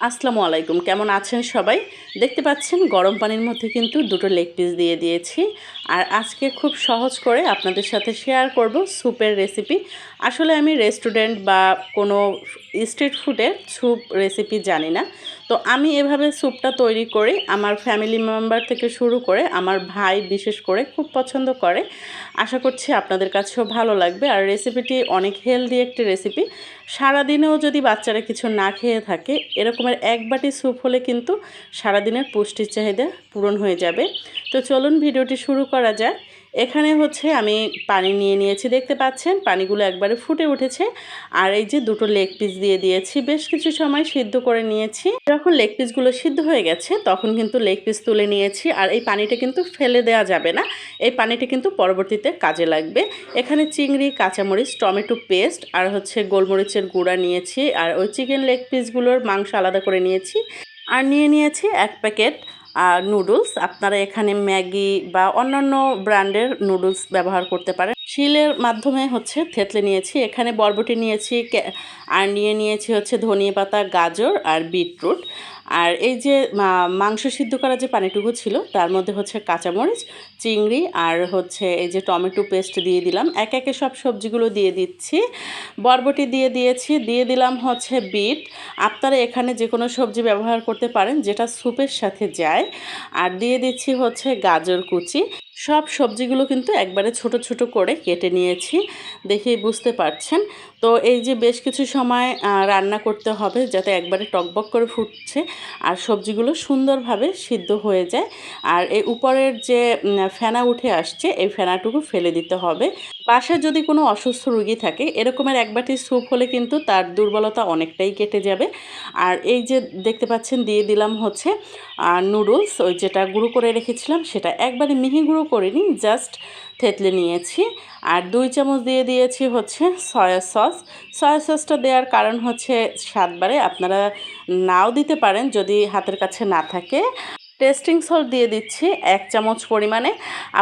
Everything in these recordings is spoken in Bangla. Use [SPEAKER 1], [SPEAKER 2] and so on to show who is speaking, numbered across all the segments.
[SPEAKER 1] আসসালামু আলাইকুম। কেমন আছেন সবাই? দেখতে পাচ্ছেন, গরম পানির মধ্যে কিন্তু দুটো লেগ পিস দিয়ে দিয়েছি। আর আজকে খুব সহজ করে আপনাদের সাথে শেয়ার করব স্যুপের রেসিপি আসলে আমি রেস্টুরেন্ট বা কোনো স্ট্রিট ফুডের স্যুপ রেসিপি জানি না। তো আমি এভাবে স্যুপটা তৈরি করি। আমার ফ্যামিলি মেম্বার থেকে শুরু করে আমার ভাই বিশেষ করে খুব পছন্দ করে। আশা করছি আপনাদের কাছেও ভালো লাগবে। আর রেসিপিটি অনেক হেলদি একটি রেসিপি। সারাদিনেও যদি বাচ্চারা কিছু না খেয়ে থাকে, এরকমের এক বাটি স্যুপ হলে কিন্তু সারাদিনের পুষ্টির চাহিদা পূরণ হয়ে যাবে। তো চলুন ভিডিওটি শুরু করা যাক। এখানে হচ্ছে আমি পানি নিয়ে নিয়েছি, দেখতে পাচ্ছেন? পানিগুলো একবারে ফুটে উঠেছে। আর এই যে দুটো লেগ পিস দিয়ে দিয়েছি, বেশ কিছু সময় সিদ্ধ করে নিয়েছি। যখন লেগ পিসগুলো সিদ্ধ হয়ে গেছে, তখন কিন্তু লেগ পিস তুলে নিয়েছি। আর এই পানিটা কিন্তু ফেলে দেওয়া যাবে না। এই পানিটা কিন্তু পরবর্তীতে কাজে লাগবে। এখানে চিংড়ি, কাঁচামরিচ, টমেটো পেস্ট আর হচ্ছে গোলমরিচের গুঁড়া নিয়েছি। আর ওই চিকেন লেগ পিসগুলোর মাংস আলাদা করে নিয়েছি। আর নিয়ে নিয়েছি এক প্যাকেট নুডলস আপনারা এখানে ম্যাগি বা অন্যান্য ব্র্যান্ডের নুডলস ব্যবহার করতে পারেন। শিলের মাধ্যমে হচ্ছে থেতলে নিয়েছি। এখানে বরবটি নিয়েছি আর নিয়ে নিয়েছি হচ্ছে ধনিয়া পাতা, গাজর আর বিটরুট। আর এই যে মাংস সিদ্ধ করা যে পানিটুকু ছিল, তার মধ্যে হচ্ছে কাঁচামরিচ, চিংড়ি আর হচ্ছে এই যে টমেটো পেস্ট দিয়ে দিলাম। এক একে সব সবজিগুলো দিয়ে দিচ্ছি। বরবটি দিয়ে দিয়েছি, দিয়ে দিলাম হচ্ছে বিট। আপনারা এখানে যে কোনো সবজি ব্যবহার করতে পারেন, যেটা স্যুপের সাথে যায়। আর দিয়ে দিচ্ছি হচ্ছে গাজর কুচি। সব সবজিগুলো কিন্তু একবারে ছোট ছোট করে কেটে নিয়েছি দেখেই বুঝতে পারছেন। তো এই যে বেশ কিছু সময় রান্না করতে হবে যাতে একবারে টকবক করে ফুটছে আর সবজিগুলো সুন্দরভাবে সিদ্ধ হয়ে যায়। আর এই উপরের যে ফেনা উঠে আসছে, এই ফেনাটুকু ফেলে দিতে হবে। বাসায় যদি কোনো অসুস্থ রুগী থাকে, এরকমের এক বাটি স্যুপ হলে কিন্তু তার দুর্বলতা অনেকটাই কেটে যাবে। আর এই যে দেখতে পাচ্ছেন, দিয়ে দিলাম হচ্ছে নুডলস, ওই যেটা গুঁড়ো করে রেখেছিলাম, সেটা একবারে মিহি গুঁড়ো করিনি, জাস্ট থেতলে নিয়েছি। আর দুই চামচ দিয়ে দিয়েছি হচ্ছে সয়া সস। সয়া সসটা দেওয়ার কারণ হচ্ছে স্বাদবারে আপনারা নাও দিতে পারেন যদি হাতের কাছে না থাকে। টেস্টিং সল্ট দিয়ে দিচ্ছি, এক চামচ পরিমাণে।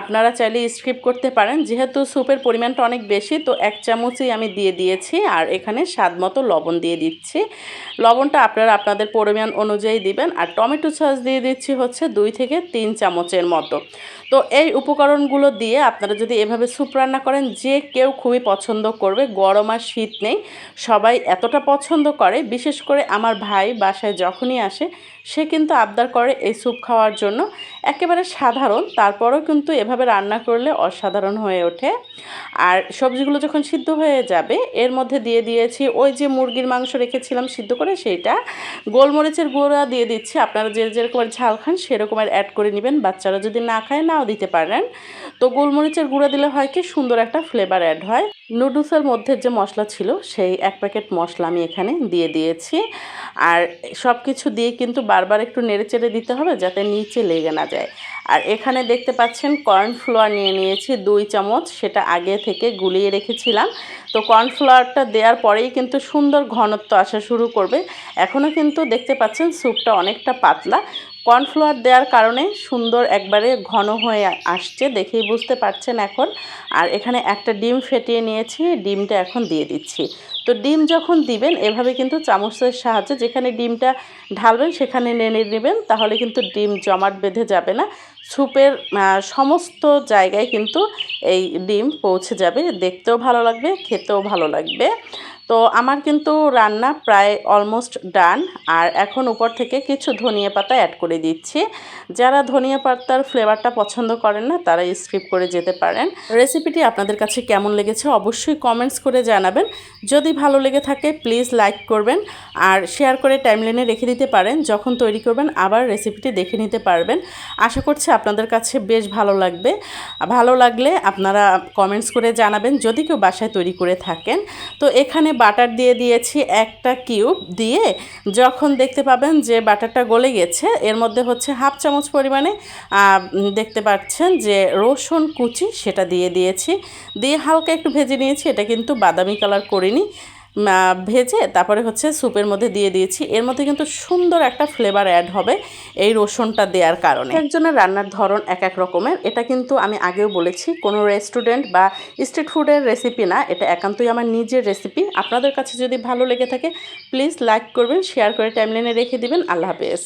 [SPEAKER 1] আপনারা চাইলে স্কিপ করতে পারেন, যেহেতু স্যুপের পরিমাণটা অনেক বেশি, তো এক চামচই আমি দিয়ে দিয়েছি আর এখানে স্বাদ মতো লবণ দিয়ে দিচ্ছি। লবণটা আপনারা আপনাদের পরিমাণ অনুযায়ী দিবেন আর টমেটো সস দিয়ে দিচ্ছি হচ্ছে দুই থেকে তিন চামচের মতো। তো এই উপকরণগুলো দিয়ে আপনারা যদি এভাবে স্যুপ রান্না করেন, যে কেউ খুবই পছন্দ করবে, গরম আর শীত নেই, সবাই এতটা পছন্দ করে, বিশেষ করে আমার ভাই বাসায় যখনই আসে, সে কিন্তু আবদার করে এই স্যুপ খাওয়ার জন্য একেবারে সাধারণ, তারপরেও কিন্তু এভাবে রান্না করলে অসাধারণ হয়ে ওঠে। আর সবজিগুলো যখন সিদ্ধ হয়ে যাবে, এর মধ্যে দিয়ে দিয়েছি ওই যে মুরগির মাংস রেখেছিলাম সিদ্ধ করে সেইটা। গোলমরিচের গুঁড়া দিয়ে দিচ্ছি, আপনারা যে যেরকমের ঝাল খান সেরকমের অ্যাড করে নেবেন। বাচ্চারা যদি না খায় নাও দিতে পারেন। তো গোলমরিচের গুঁড়া দিলে হয় কি সুন্দর একটা ফ্লেভার অ্যাড হয়। নুডলসের মধ্যে যে মশলা ছিল, সেই এক প্যাকেট মশলা আমি এখানে দিয়ে দিয়েছি। আর সব কিছু দিয়ে কিন্তু বারবার একটু নেড়ে চেড়ে দিতে হবে যাতে নিচে লেগে না যায়। আর এখানে দেখতে পাচ্ছেন কর্নফ্লাওয়ার নিয়ে নিয়েছি দুই চামচ, সেটা আগে থেকে গুলিয়ে রেখেছিলাম। তো কর্নফ্লাওয়ারটা দেওয়ার পরেই কিন্তু সুন্দর ঘনত্ব আসা শুরু করবে। এখনও কিন্তু দেখতে পাচ্ছেন স্যুপটা অনেকটা পাতলা। কর্নফ্লাওয়ার দেওয়ার কারণে সুন্দর একবারে ঘন হয়ে আসছে দেখেই বুঝতে পারছেন এখন। আর এখানে একটা ডিম ফেটিয়ে নিয়েছি, ডিমটা এখন দিয়ে দিচ্ছি। তো ডিম যখন দিবেন, এভাবে কিন্তু চামচের সাহায্যে যেখানে ডিমটা ঢালবেন, সেখানে নেড়ে নেবেন, তাহলে কিন্তু ডিম জমাট বেঁধে যাবে না। স্যুপের সমস্ত জায়গায় কিন্তু এই ডিম পৌঁছে যাবে। দেখতেও ভালো লাগবে, খেতেও ভালো লাগবে। তো আমার কিন্তু রান্না প্রায় অলমোস্ট ডান আর এখন উপর থেকে কিছু ধনিয়া পাতা অ্যাড করে দিচ্ছি। যারা ধনিয়া পাতার ফ্লেভারটা পছন্দ করেন না, তারা স্কিপ করে যেতে পারেন। রেসিপিটি আপনাদের কাছে কেমন লেগেছে অবশ্যই কমেন্টস করে জানাবেন। যদি ভালো লেগে থাকে প্লিজ লাইক করবেন, আর শেয়ার করে টাইমলাইনে রেখে দিতে পারেন। যখন তৈরি করবেন, আবার রেসিপিটি দেখে নিতে পারবেন। আশা করছি আপনাদের কাছে বেশ ভালো লাগবে। ভালো লাগলে আপনারা কমেন্টস করে জানাবেন, যদি কেউ বাসায় তৈরি করে থাকেন। তো এখানে বাটার দিয়ে দিয়েছি একটা কিউব দিয়ে। যখন দেখতে পাবেন যে বাটারটা গলে গেছে, এর মধ্যে হচ্ছে হাফ চামচ পরিমাণে দেখতে পাচ্ছেন যে রসুন কুচি সেটা দিয়ে দিয়েছি। দিয়ে হালকা একটু ভেজে নিয়েছি, এটা কিন্তু বাদামি কালার করিনি। ভেজে তারপরে হচ্ছে স্যুপের মধ্যে দিয়ে দিয়েছি। এর মধ্যে কিন্তু সুন্দর একটা ফ্লেভার অ্যাড হবে এই রসুনটা দেওয়ার কারণে। একজনের রান্নার ধরন এক এক রকমের। এটা কিন্তু আমি আগেও বলেছি, কোনো রেস্টুরেন্ট বা স্ট্রিট ফুডের রেসিপি না, এটা একান্তই আমার নিজের রেসিপি আপনাদের কাছে যদি ভালো লেগে থাকে প্লিজ লাইক করবেন শেয়ার করে টাইমলাইনে রেখে দিবেন। আল্লাহ হাফেজ।